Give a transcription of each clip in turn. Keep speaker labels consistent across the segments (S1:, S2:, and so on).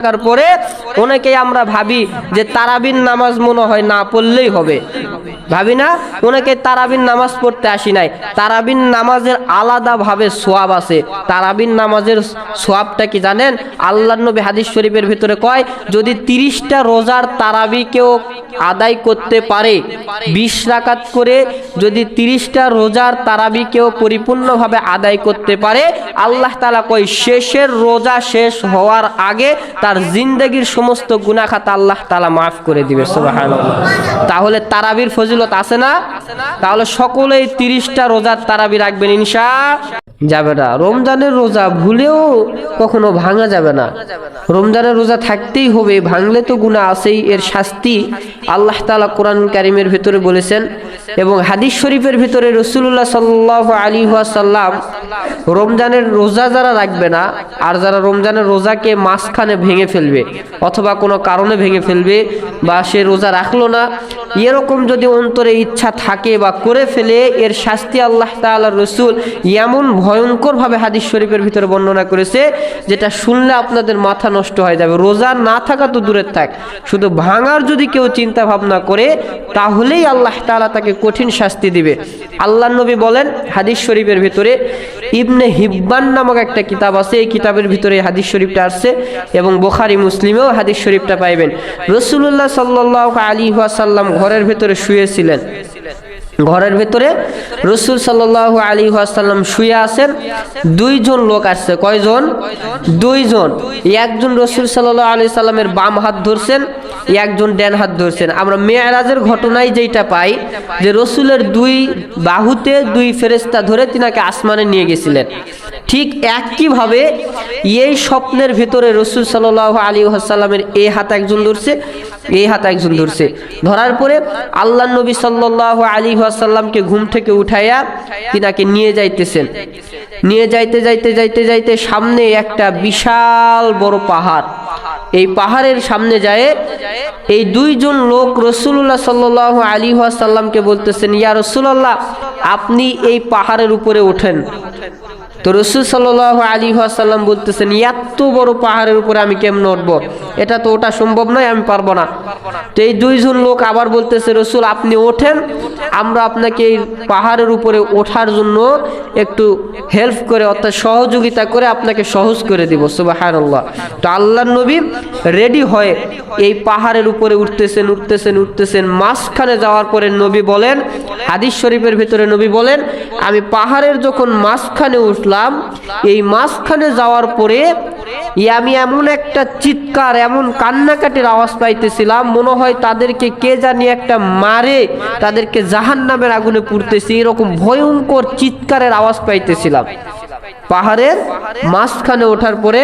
S1: থাকার পরে অনেকেই আমরা ভাবি যে তারাবিন নামাজ মনে হয় না পড়লেই হবে। ভাবি না? অনেকে তারাবিন নামাজ পড়তে আসি নাই। তারাবিন নামাজের আলাদাভাবে সোয়াব আছে। তারাবিন নামাজের সোয়াবটা কি জানেন? আল্লাহ নবী হাদিস শরীফের ভিতরে কয়, যদি তিরিশটা রোজার তারাবি কেউ আদায় করতে পারে, বিশ রাকাত করে যদি তিরিশটা রোজার তারাবি কেউ পরিপূর্ণভাবে আদায় করতে পারে, আল্লাহ তালা কই শেষের রোজা শেষ হওয়ার আগে তার জিন্দগির সমস্ত গুনাখাতা আল্লাহ তালা মাফ করে দিবে। সুবাহান তাহলে তারাবির ফজিলত আছে না? তাহলে সকলেই তিরিশটা রোজার তারাবি রাখবেন ইনশা। যাবে না। রমজানের রোজা ভুলেও কখনো ভাঙা যাবে না। রমজানের রোজা থাকতেই হবে। ভাঙলে তো গুণা আছেই। এর শাস্তি আল্লাহ তালা কোরআন কারিমের ভেতরে বলেছেন এবং হাদিস শরীফের ভিতরে রসুল্লাহ সাল্লাহ আলী সাল্লাম রমজানের রোজা যারা রাখবে না, আর যারা রমজানের রোজাকে মাঝখানে ভেঙে ফেলবে অথবা কোনো কারণে ভেঙে ফেলবে বা সে রোজা রাখল না, এরকম যদি অন্তরে ইচ্ছা থাকে বা করে ফেলে, এর শাস্তি আল্লাহ তাআলা রসুল এমন ভয়ঙ্করভাবে হাদিস শরীফের ভিতরে বর্ণনা করেছে, যেটা শুনলে আপনাদের মাথা নষ্ট হয়ে যাবে। রোজা না থাকা তো দূরের থাক, শুধু ভাঙার যদি কেউ চিন্তা ভাবনা করে, তাহলেই আল্লাহ তাআলা তাকে কঠিন শাস্তি দিবে। আল্লাহ নবী বলেন হাদিস শরীফের ভিতরে, ইবনে হিব্বান নামক একটা কিতাব আছে, এই কিতাবের ভিতরে হাদিস শরীফটা আসছে এবং বোখারি মুসলিমেও হাদিস শরীফটা পাইবেন। রসুল্লাহ সাল্লাহ আলী ওয়াসাল্লাম ঘরের ভিতরে শুয়েছিলেন। ঘরের ভেতরে রসুল সাল্লাহ আলী আসাল্লাম শুয়ে আছেন। দুইজন লোক আসছে। কয়জন? দুইজন। একজন রসুল সাল্লাহ আলি সাল্লামের বাম হাত ধরছেন, একজন ড্যান হাত ধরছেন। আমরা মেয়ারাজের ঘটনায় যেটা পাই যে রসুলের দুই বাহুতে দুই ফেরেস্তা ধরে তিনাকে আসমানে নিয়ে গেছিলেন। ঠিক একইভাবে এই স্বপ্নের ভিতরে রসুল সাল্লাহ আলী আসাল্লামের এই হাত একজন ধরছে এই হাত একজন ধরছে। ধরার পরে আল্লাহ নবী সাল্লাহ আলী আসাল্লামকে ঘুম থেকে উঠাইয়া তিনাকে নিয়ে যাইতেছেন। নিয়ে যাইতে যাইতে যাইতে যাইতে সামনে একটা বিশাল বড় পাহাড়। এই পাহাড়ের সামনে যায় এই দুইজন লোক রসুল্লাহ সাল্লাহ আলী আসাল্লামকে বলতেছেন, ইয়া রসুল্লাহ আপনি এই পাহাড়ের উপরে ওঠেন তো রসুল সাল্লাহ আলী আসাল্লাম বলতেছেন এত বড় পাহাড়ের উপরে আমি কেমন উঠবো? এটা তো ওটা সম্ভব নয়, আমি পারব না। তো এই দুইজন লোক আবার বলতেছে, রসুল, আপনি ওঠেন, আমরা আপনাকে এই পাহাড়ের উপরে ওঠার জন্য একটু হেল্প করে, অর্থাৎ সহযোগিতা করে আপনাকে সহজ করে দিব। সুবাহান আল্লাহ তো আল্লাহ নবী রেডি হয়ে এই পাহাড়ের উপরে উঠতেছেন উঠতেছেন উঠতেছেন। মাঝখানে যাওয়ার পরে নবী বলেন, হাদিস শরীফের ভিতরে নবী বলেন, আমি পাহাড়ের যখন মাঝখানে উঠলাম এই মাঝখানে যাওয়ার পরে আমি এমন একটা চিৎকার, এমন কান্নাকাটির আওয়াজ পাইতেছিলাম, মনে হয় তাদেরকে কে জানি একটা মারে, তাদেরকে জাহান নামের আগুনে পুড়তেছি, এরকম ভয়ঙ্কর চিৎকারের আওয়াজ পাইতেছিলাম। পাহাড়ের মাঝখানে ওঠার পরে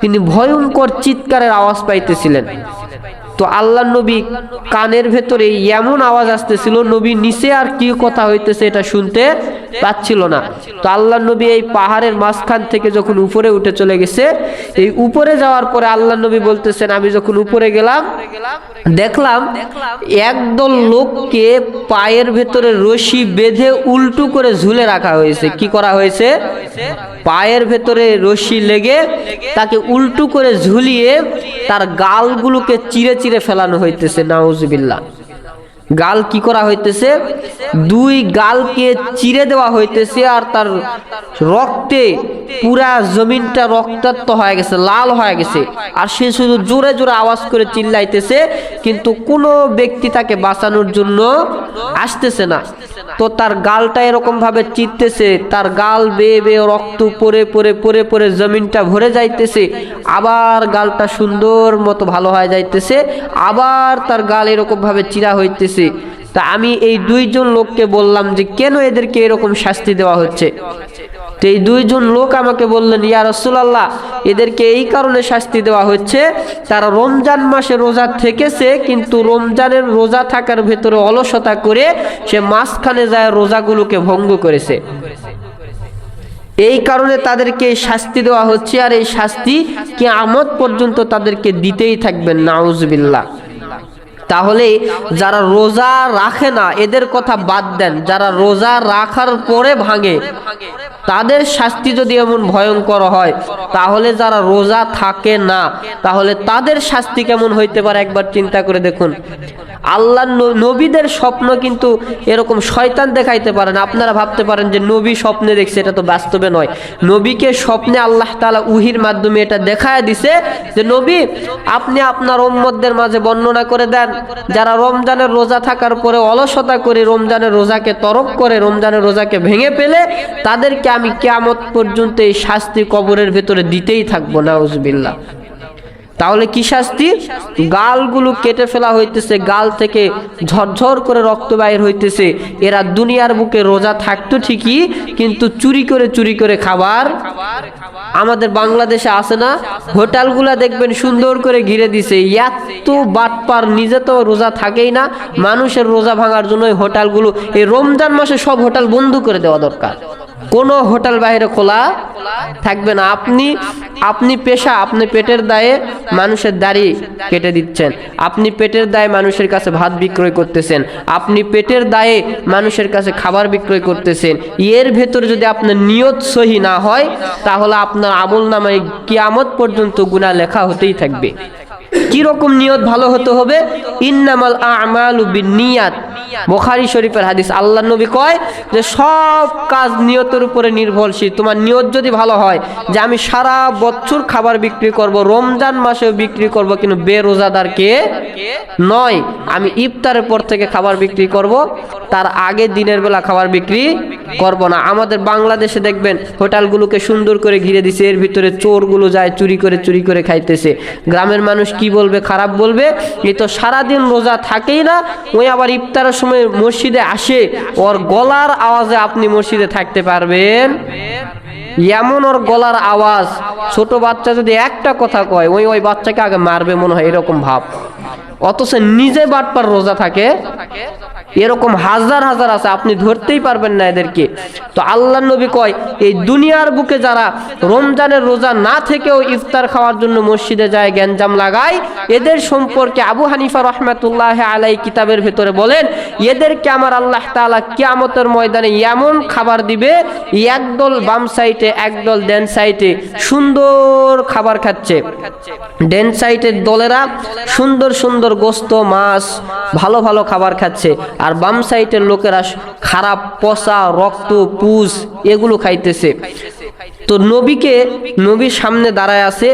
S1: তিনি ভয়ঙ্কর চিৎকারের আওয়াজ পাইতেছিলেন। তো আল্লাহ নবী কানের ভেতরে এমন আওয়াজ আসতেছিল, নবী নিচে আর কি কথা হইতেছে এটা শুনতে পাচ্ছিল না। তো আল্লাহ নবী এই পাহাড়ের মাঝখান থেকে যখন উপরে উঠে চলে গেছে, এই উপরে যাওয়ার পরে আল্লাহ নবী বলতেছেন, আমি যখন উপরে গেলাম, দেখলাম একদল লোককে পায়ের ভেতরে রশি বেঁধে উল্টু করে ঝুলে রাখা হয়েছে। কি করা হয়েছে? পায়ের ভেতরে রশি লেগে তাকে উল্টু করে ঝুলিয়ে তার গালগুলোকে চিরে চিরে ফেলানো হইতেছে নাউজবিল্লা গাল কি করা হইতেছে? দুই গালকে চিরে দেওয়া হইতেছে আর তার রক্তে পুরা জমিনটা রক্তাক্ত হয়ে গেছে, লাল হয়ে গেছে। আর সে শুধু জোরে জোরে আওয়াজ করে চিল্লাইতেছে, কিন্তু কোনো ব্যক্তি তাকে বাঁচানোর জন্য আসতেছে না। তো তার গালটা এরকম ভাবে চিততেছে, তার গাল বেয়ে বেয়ে রক্ত পরে পরে পরে পরে জমিনটা ভরে যাইতেছে, আবার গালটা সুন্দর মতো ভালো হয়ে যাইতেছে, আবার তার গাল এরকম ভাবে চিরা হইতেছে। তা আমি এই দুইজন লোককে বললাম যে, কেন এদেরকে এরকম শাস্তি দেওয়া হচ্ছে? তো এই দুইজন লোক আমাকে বললেন, ইয়া রসুলাল্লাহ, এদেরকে এই কারণে শাস্তি দেওয়া হচ্ছে, তারা রমজান মাসে রোজা থেকেছে, কিন্তু রমজানের রোজা থাকার ভেতরে অলসতা করে সে মাঝখানে যায় রোজাগুলোকে ভঙ্গ করেছে। এই কারণে তাদেরকে শাস্তি দেওয়া হচ্ছে, আর এই শাস্তি কি আমত পর্যন্ত তাদেরকে দিতেই থাকবেন নাউজবিল্লা তাহলে যারা রোজা রাখে না, এদের কথা বাদ দেন। যারা রোজা রাখার পরে ভাঙে, তাদের শাস্তি যদি এমন ভয়ঙ্কর হয়, তাহলে যারা রোজা থাকে না, তাহলে তাদের শাস্তি কেমন হইতে পারে একবার চিন্তা করে দেখুন। আল্লাহ নবীদের স্বপ্ন কিন্তু এরকম শয়তান দেখাইতে পারেন আপনারা ভাবতে পারেন যে নবী স্বপ্নে দেখছে, এটা তো বাস্তবে নয়। নবীকে স্বপ্নে আল্লাহ তালা উহির মাধ্যমে এটা দেখায় দিছে যে, নবী, আপনি আপনার ওম্মদদের মাঝে বর্ণনা করে দেন যারা রমজানের রোজা থাকার পরে অলসতা করে রমজানের রোজাকে তরক করে, রমজানের রোজাকে ভেঙে পেলে তাদেরকে আমি কেয়ামত পর্যন্ত এই শাস্তি কবরের ভেতরে দিতেই থাকব না উজবিল্লা তাহলে কি শাস্তি? গালগুলো কেটে ফেলা হইতেছে, গাল থেকে ঝরঝর করে রক্ত বাইর হইতেছে। এরা দুনিয়ার বুকে রোজা থাকতো ঠিকই, কিন্তু চুরি করে চুরি করে খাবার আমাদের বাংলাদেশে আছে না। হোটেলগুলা দেখবেন সুন্দর করে ঘিরে দিছে। এত বাটপার, নিজে তো রোজা থাকেই না। মানুষের রোজা ভাঙার জন্য হোটেলগুলো, এই রমজান মাসে সব হোটেল বন্ধ করে দেওয়া দরকার। কোনো হোটেল বাইরে খোলা থাকবে না। আপনি আপনি পেশা, আপনি পেটের দায়ে মানুষের দাড়ি কেটে দিচ্ছেন। আপনি পেটের দায়ে মানুষের কাছে ভাত বিক্রয় করতেছেন। আপনি পেটের দায়ে মানুষের কাছে খাবার বিক্রয় করতেছেন। এর ভেতরে যদি আপনার নিয়ত সহি না হয়, তাহলে আপনার আমল নামায় কিয়ামত পর্যন্ত গুণা লেখা হতেই থাকবে। কীরকম নিয়ত ভালো হতে হবে? ইন্নামাল আমালু বিনিয়াত বোখারি শরীফের হাদিস আল্লাহ নবী কয় যে, সব কাজ নিয়তের উপরে নির্ভরশীল। তোমার নিয়ত যদি ভালো হয় যে, আমি সারা বছর খাবার বিক্রি করব, রমজান মাসেও বিক্রি করব, কিন্তু বেরোজাদারকে নয়। আমি ইফতারের পর থেকে খাবার বিক্রি করব, তার আগে দিনের বেলা খাবার বিক্রি করব না। আমাদের বাংলাদেশে দেখবেন, হোটেলগুলোকে সুন্দর করে ঘিরে দিছে। এর ভিতরে চোরগুলো যায়, চুরি করে চুরি করে খাইতেছে। গ্রামের মানুষ কি বলবে, খারাপ বলবে? এই তো সারাদিন রোজা থাকেই না, ওই আবার ইফতারের সময় মসজিদে আসে, ওর গলার আওয়াজে আপনি মসজিদে থাকতে পারবেন। এমন ওর গলার আওয়াজ, ছোট বাচ্চা যদি একটা কথা কয়, ওই ওই বাচ্চাকে আগে মারবে মনে হয়, এরকম ভাব। অথচ নিজে বাটপার রোজা থাকে। এরকম হাজার হাজার আছে, আপনি ধরতেই পারবেন না এদেরকে। তো আল্লাহ নবী কয়, এই দুনিয়ার বুকে যারা রমজানের রোজা না থেকেও ইফতার খাওয়ার জন্য মসজিদে যায়, গ্যাঞ্জাম লাগায়, এদের সম্পর্কে আবু হানিফা রহমাতুল্লাহ আলাই কিতাবের ভেতরে বলেন, এদেরকে আমার আল্লাহ তাআলা কিয়ামতের ময়দানে এমন খাবার দিবে, একদল বাম সাইডে, একদল ডেন সাইটে সুন্দর খাবার খাচ্ছে। ডেন সাইডের দলেরা সুন্দর সুন্দর গোস্ত, মাছ, ভালো ভালো খাবার খাচ্ছে। আর বাম সাইডের লোকেরা খারাপ পচা, রক্ত পুষ এগুলো খাইতেছে। তো নবীকে, নবীর সামনে দাঁড়ায় আছে।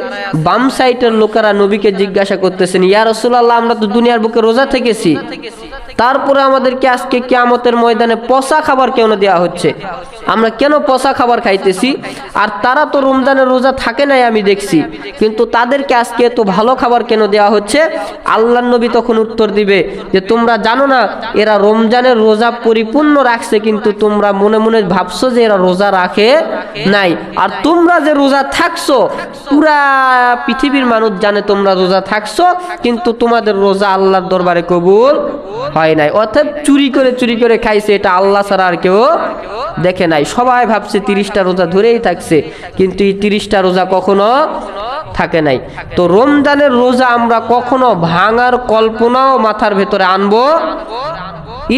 S1: বাম সাইডের লোকেরা নবীকে জিজ্ঞাসা করতেছেন, ইয়া রসুল্লাহ আমরা তো দুনিয়ার বুকে রোজা থেকেছি। তারপরে আমাদেরকে আজকে কেয়ামতের ময়দানে পচা খাবার কেন দেওয়া হচ্ছে? আমরা কেন পচা খাবার খাইতেছি? আর তারা তো রমজানের রোজা থাকে নাই, আমি দেখছি। কিন্তু তাদেরকে আজকে এত ভালো খাবার কেন দেওয়া হচ্ছে? আল্লাহ নবী তখন উত্তর দিবে যে, তোমরা জানো না, এরা রমজানের রোজা পরিপূর্ণ রাখছে, কিন্তু তোমরা মনে মনে ভাবছ যে এরা রোজা রাখে নাই। আর তোমরা যে রোজা থাকছো, পুরা পৃথিবীর মানুষ জানে তোমরা রোজা থাকছো, কিন্তু তোমাদের রোজা আল্লাহর দরবারে কবুল হয় নাই। অর্থাৎ চুরি করে চুরি করে খাইছে, এটা আল্লাহ ছাড়া আর কেউ দেখে নাই। সবাই ভাবছে তিরিশটা রোজা ধরেই থাকছে, কিন্তু এই তিরিশটা রোজা কখনো থাকে নাই। তো রমজানের রোজা আমরা কখনো ভাঙার কল্পনাও মাথার ভেতরে আনব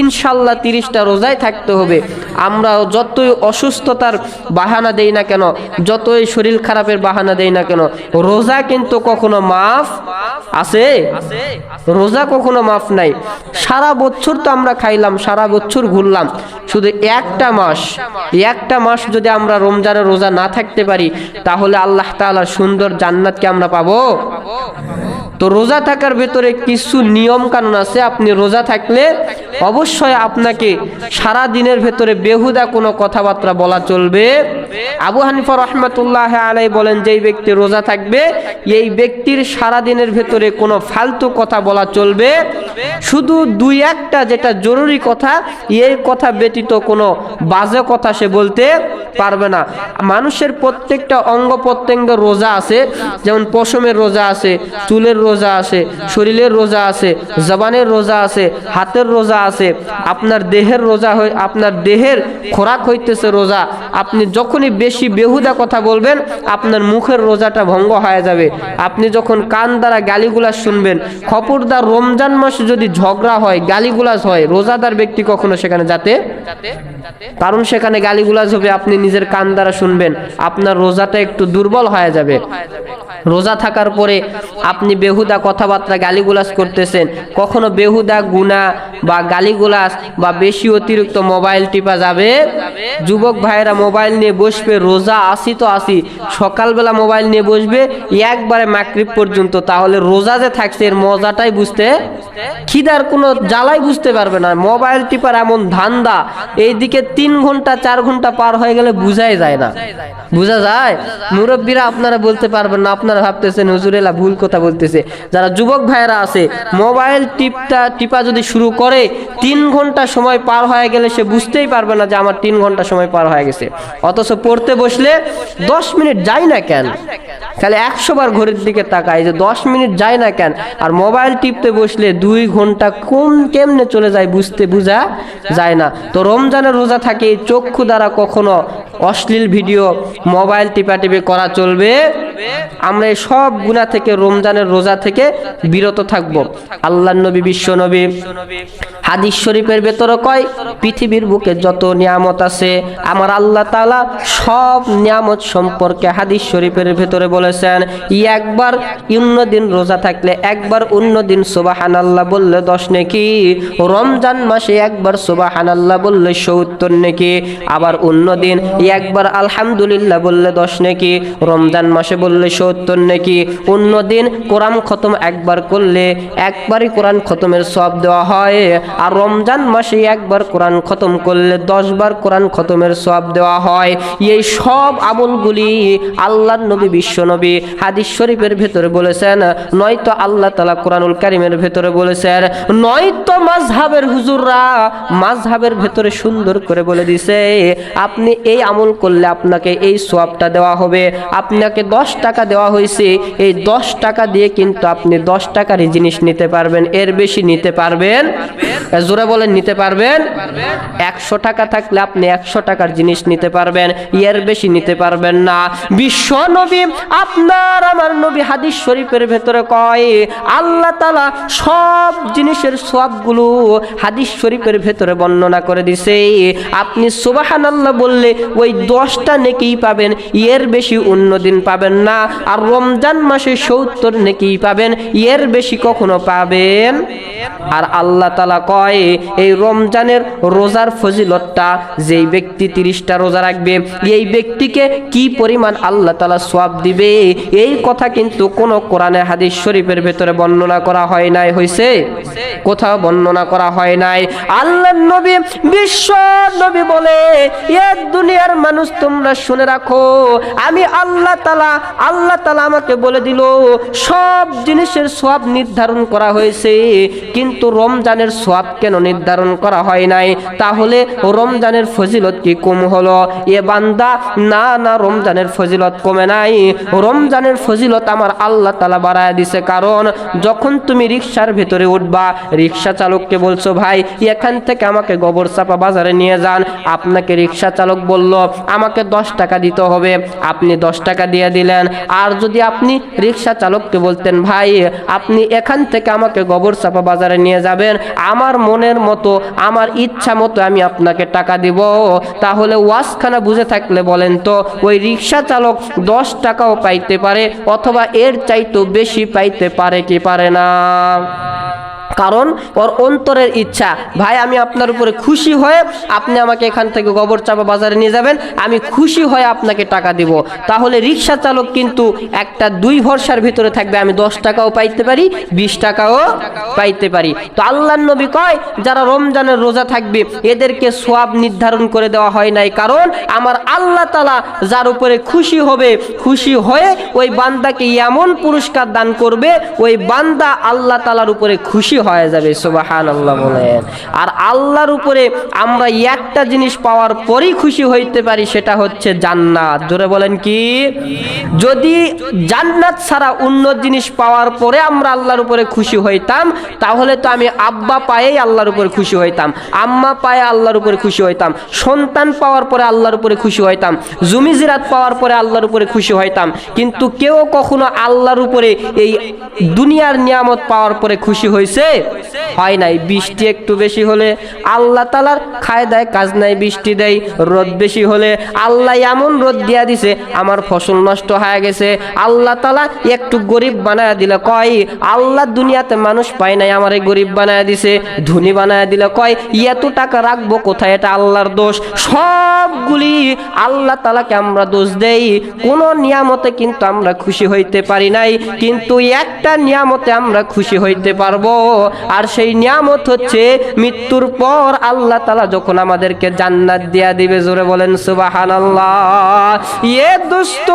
S1: ইনশাল্লাহ তিরিশটা রোজায় থাকতে হবে। আমরা যতই অসুস্থতার বাহানা দেই না কেন, যতই শরীর খারাপের বাহানা দেই না কেন, রোজা কিন্তু কখনো মাফ আছে? রোজা কখনো মাফ নাই। সারা বছর তো আমরা খাইলাম, সারা বছর ঘুরলাম। শুধু একটা মাস একটা মাস যদি আমরা রমজানের রোজা না থাকতে পারি, তাহলে আল্লাহ তাআলার সুন্দর জান্নাতকে আমরা পাবো? তো রোজা থাকার ভেতরে কিছু নিয়ম কানুন আছে। আপনি রোজা থাকলে অবশ্যই আপনাকে সারা দিনের ভেতরে বেহুদা কোনো কথাবার্তা বলা চলবে। আবু হানিফা রহমতুল্লাহ আলাই বলেন, যেই ব্যক্তি রোজা থাকবে, এই ব্যক্তির সারা দিনের ভেতরে কোনো ফালতু কথা বলা চলবে। শুধু দুই একটা যেটা জরুরি কথা, এই কথা ব্যতীত কোনো বাজে কথা সে বলতে পারবে না। মানুষের প্রত্যেকটা অঙ্গ প্রত্যঙ্গ রোজা আছে, যেমন পশমের রোজা আছে, চুলের রোজা আছে, শরীরের রোজা আছে, জবানের রোজা আছে, হাতের রোজা আছে। আপনার দেহের রোজা হয়ে আপনার দেহের খোরাক হইতেছে রোজা। আপনি যখন যখনই বেশি বেহুদা কথা বলবেন, আপনার মুখের রোজাটা ভঙ্গ হয়ে যাবে। আপনি যখন কান দ্বারা গালিগুলাস শুনবেন, খবরদার রমজান মাসে যদি ঝগড়া হয় গালিগুলাস হয়, রোজাদার ব্যক্তি কখনো সেখানে যাতে? কারণ সেখানে গালিগুলাস হবে, আপনি নিজের কান দ্বারা শুনবেন, আপনার রোজাটা একটু দুর্বল হয়ে যাবে। রোজা থাকার পরে আপনি বেহুদা কথাবার্তা গালিগুলাস করতেছেন, কখনো বেহুদা গুণা বা গালিগুলাস বা বেশি অতিরিক্ত মোবাইল টিপা যাবে? যুবক ভাইয়েরা মোবাইল নিয়ে বসবে, রোজা আসি তো আসি, সকালবেলা মোবাইল নিয়ে বসবে, একবারে মাকরিব পর্যন্ত, তাহলে রোজা যে থাকছে, এর মজাটাই বুঝতে খিদার কোনো জ্বালাই বুঝতে পারবে না। মোবাইল টিপার এমন ধান্দা, এইদিকে তিন ঘণ্টা, চার ঘণ্টা পার হয়ে গেলে বুঝাই যায় না। বুঝা যায়? মুরব্বীরা আপনারা বলতে পারবেন না, আপনারা ভাবতেছেন হুজুরেলা ভুল কথা বলতেছে। যারা যুবক ভাইয়েরা আছে, মোবাইল টিপটা, টিপা যদি শুরু করে, তিন ঘণ্টা সময় পার হয়ে গেলে সে বুঝতেই পারবে না যে আমার তিন ঘণ্টা সময় পার হয়ে গেছে। অথচ পড়তে বসলে দশ মিনিট যায় না কেন? তাহলে একশো বার ঘড়ির দিকে তাকায় যে দশ মিনিট যায় না কেন? আর মোবাইল টিপতে বসলে দুই ঘণ্টা কোন কেমনে চলে যায় বুঝতে বুঝা যায় না। তো রমজানের রোজা থাকে চক্ষু দ্বারা কখনো অশ্লীল ভিডিও মোবাইল টিপাটিপি করা চলবে। আমরা সব গুণা থেকে, রমজানের রোজা থেকে বিরত থাকব। আল্লাহ নবী, বিশ্ব নবী। হাদিস শরীফের ভেতরে কয়, পৃথিবীর বুকে যত নিয়ামত আছে, আমার আল্লাহ তাআলা সব নিয়ামত সম্পর্কে হাদিস শরীফের ভেতরে বলেছেন ই একবার অন্য দিন রোজা থাকলে একবার অন্য দিন সুবাহান আল্লাহ বললে দশ নাকি, রমজান মাসে একবার সুবাহান আল্লাহ বললে সত্তর নাকি, আবার অন্য দিন একবার আলহামদুলিল্লাহ বললে দশ নাকি, রমজান মাসে বললে সত্তর নাকি, অন্য দিন কোরআন খতম একবার করলে একবারই কোরআন খতমের সব দেওয়া হয়। আর রমজান মাসে একবার কোরআন খতম করলে দশ বার কোরআন খতমের সব দেওয়া হয়। এই সব আমলগুলি আল্লাহ নবী, বিশ্ব নবী হাদিস শরীফের ভেতরে বলেছেন, নয়তো আল্লাহ তালা কোরআনুল কারিমের ভেতরে বলেছেন, নয়তো মাঝহাবের হুজুররা মাঝহাবের ভেতরে সুন্দর করে বলে দিছে, আপনি এই আমল করলে আপনাকে এই সোয়াবটা দেওয়া হবে। আপনাকে দশ টাকা দেওয়া হয়েছে। এই দশ টাকা দিয়ে কিন্তু আপনি দশ টাকারই জিনিস নিতে পারবেন। এর বেশি নিতে পারবেন? জোরে বলেন, নিতে পারবেন? একশো টাকা থাকলে আপনি একশো টাকার জিনিস নিতে পারবেন। এর বেশি নিতে পারবেন না। বিশ্ব নবী, আপনার আমার নবী হাদিস শরীফের ভেতরে কয়, আল্লাহ তালা সব জিনিসের সবগুলো হাদিস শরীফের ভেতরে বর্ণনা করে দিছে। আপনি সুবাহান আল্লাহ বললে ওই দশটা নেকেই পাবেন, এর বেশি অন্য দিন পাবেন না। আর রমজান মাসে সত্তর নেকেই পাবেন, এর বেশি কখনো পাবেন? আর আল্লাহ তালা কয়, এই রমজানের রোজার ফজিলতটা যেই ব্যক্তি তিরিশটা রোজা রাখবে, এই ব্যক্তিকে কি পরিমাণ আল্লাহ তালা সোয়াব দিবে? এই কথা কিন্তু কোনো কোরআনে হাদিস শরীফের ভেতরে বর্ণনা করা হয় নাই হয়েছে কোথাও বর্ণনা করা হয় নাই। আল্লাহ নবী, বিশ্ব নবী বলে, এ দুনিয়ার মানুষ তোমরা শুনে রাখো। আমি আল্লাহ তালা আল্লাহ তালা আমাকে বলে দিল, সব জিনিসের সব নির্ধারণ করা হয়েছে, কিন্তু রমজানের সোয়াব কেন নির্ধারণ করা হয় নাই? তাহলে রমজানের ফজিলত কি কম হলো? এ বান্দা, না না, রমজানের ফজিলত কমে নাই। রমজানের ফজিলত আমার আল্লাহ তালা বাড়ায় দিছে, কারণ যখন তুমি রিক্সার ভেতরে উঠবা রিক্সা চালককে বলছো, ভাই, এখান থেকে আমাকে গোবর চাপা বাজারে নিয়ে যান। আপনাকে রিক্সা চালক বলল আমাকে দশ টাকা দিতে হবে। আপনি দশ টাকা দিয়ে দিলেন। আর যদি আপনি রিক্সা চালককে বলতেন, ভাই, আপনি এখান থেকে আমাকে গোবর চাপা বাজারে নিয়ে যাবেন। আমার মনের মতো, আমার ইচ্ছা মতো আমি আপনাকে টাকা দিব। তাহলে ওয়াজখানা বুঝে থাকলে বলেন তো, ওই রিক্সা চালক দশ টাকাও পাইতে পারে, অথবা এর চাইতেও বেশি পাইতে পারে কি পারে না? কারণ ওর অন্তরের ইচ্ছা। ভাই, আমি আপনার উপরে খুশি হয়ে আপনি আমাকে এখান থেকে গোবর চাপা বাজারে নিয়ে যাবেন, আমি খুশি হয়ে আপনাকে টাকা দিব। তাহলে রিক্সা চালক কিন্তু একটা দুই ভরসার ভিতরে থাকবে, আমি দশ টাকাও পাইতে পারি, বিশ টাকাও পাইতে পারি। তো আল্লাহ নবী কয়, যারা রমজানের রোজা থাকবে, এদেরকে সোয়াব নির্ধারণ করে দেওয়া হয় নাই। কারণ আমার আল্লাহ তালা যার উপরে খুশি হবে, খুশি হয়ে ওই বান্দাকে এমন পুরস্কার দান করবে, ওই বান্দা আল্লাহ তালার উপরে খুশি হয়ে যাবে সুবাহান আল্লাহ বলেন। আর আল্লাহর উপরে আমরা একটা জিনিস পাওয়ার পরই খুশি হইতে পারি, সেটা হচ্ছে জান্নাত। জোরে বলেন কি? যদি জান্নাত ছাড়া অন্য জিনিস পাওয়ার পরে আমরা আল্লাহর উপরে খুশি হইতাম, তাহলে তো আমি আব্বা পায়েই আল্লাহর উপরে খুশি হইতাম, আম্মা পায়ে আল্লাহর উপরে খুশি হইতাম, সন্তান পাওয়ার পরে আল্লাহর উপরে খুশি হইতাম জমি জিরাত পাওয়ার পরে আল্লাহর উপরে খুশি হইতাম, কিন্তু কেউ কখনো আল্লাহর উপরে এই দুনিয়ার নিয়ামত পাওয়ার পরে খুশি হয়েছে Pues. হয় নাই। বৃষ্টি একটু বেশি হলে আল্লাহ তালার খায় দেয় কাজ নাই, বৃষ্টি দেয়, রোদ বেশি হলে আল্লাহ এমন রোদ দিয়া দিছে, আমার ফসল নষ্ট হয়ে গেছে। আল্লাহ তালা একটু গরিব বানায় দিলে কয়, আল্লাহ দুনিয়াতে মানুষ পায় নাই, আমার গরিব বানায় দিছে, ধনী বানায় দিলে কয়, এত টাকা রাখব কোথায়, এটা আল্লাহর দোষ। সবগুলি আল্লাহ তালাকে আমরা দোষ দেই। কোনো নিয়ামতে কিন্তু আমরা খুশি হইতে পারি নাই, কিন্তু একটা নিয়ামতে আমরা খুশি হইতে পারব। আর সেই নিয়ামত হচ্ছে মৃত্যুর পর আল্লাহ তালা যখন আমাদেরকে জান্নাত দিয়া দিবে, জোরে বলেন সুবাহান আল্লাহ এ দোস্ত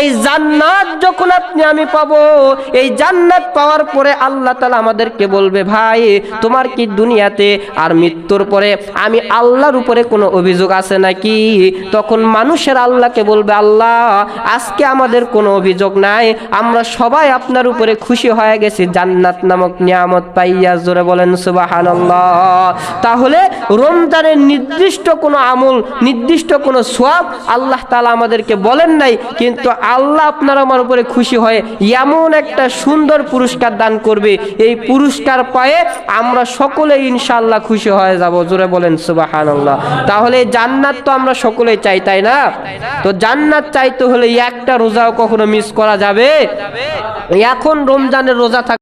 S1: এই জান্নাত যখন আপনি, আমি পাবো, এই জান্নাত পাওয়ার পরে আল্লাহ তালা আমাদেরকে বলবে, ভাই, তোমার কি দুনিয়াতে আর মৃত্যুর পরে আমি আল্লাহর উপরে কোনো অভিযোগ আছে নাকি? তখন মানুষের আল্লাহকে বলবে, আল্লাহ, আজকে আমাদের কোনো অভিযোগ নাই। আমরা সবাই আপনার উপরে খুশি হয়ে গেছি। জান্নাত নামক নিয়ামত পাইয়া জোরে বলেন সুবাহান তাহলে রমজানের নির্দিষ্ট কোনো আমল, নির্দিষ্ট কোনো সোয়াব আল্লাহ তালা আমাদেরকে বলেন নাই, কিন্তু আল্লাহ আপনার আমার উপরে খুশি হয়ে এমন একটা সুন্দর পুরস্কার দান করবে। এই পুরস্কার পায়ে আমরা সকলে ইনশাআল্লাহ খুশি হয়ে যাব, জোরে বলেন সুবাহান তাহলে এই জান্নাত তো আমরা সকলে চাই, তাই না? তো জান্নাত চাইতে হলে একটা রোজাও কখনো মিস করা যাবে? এখন রমজানের রোজা থাক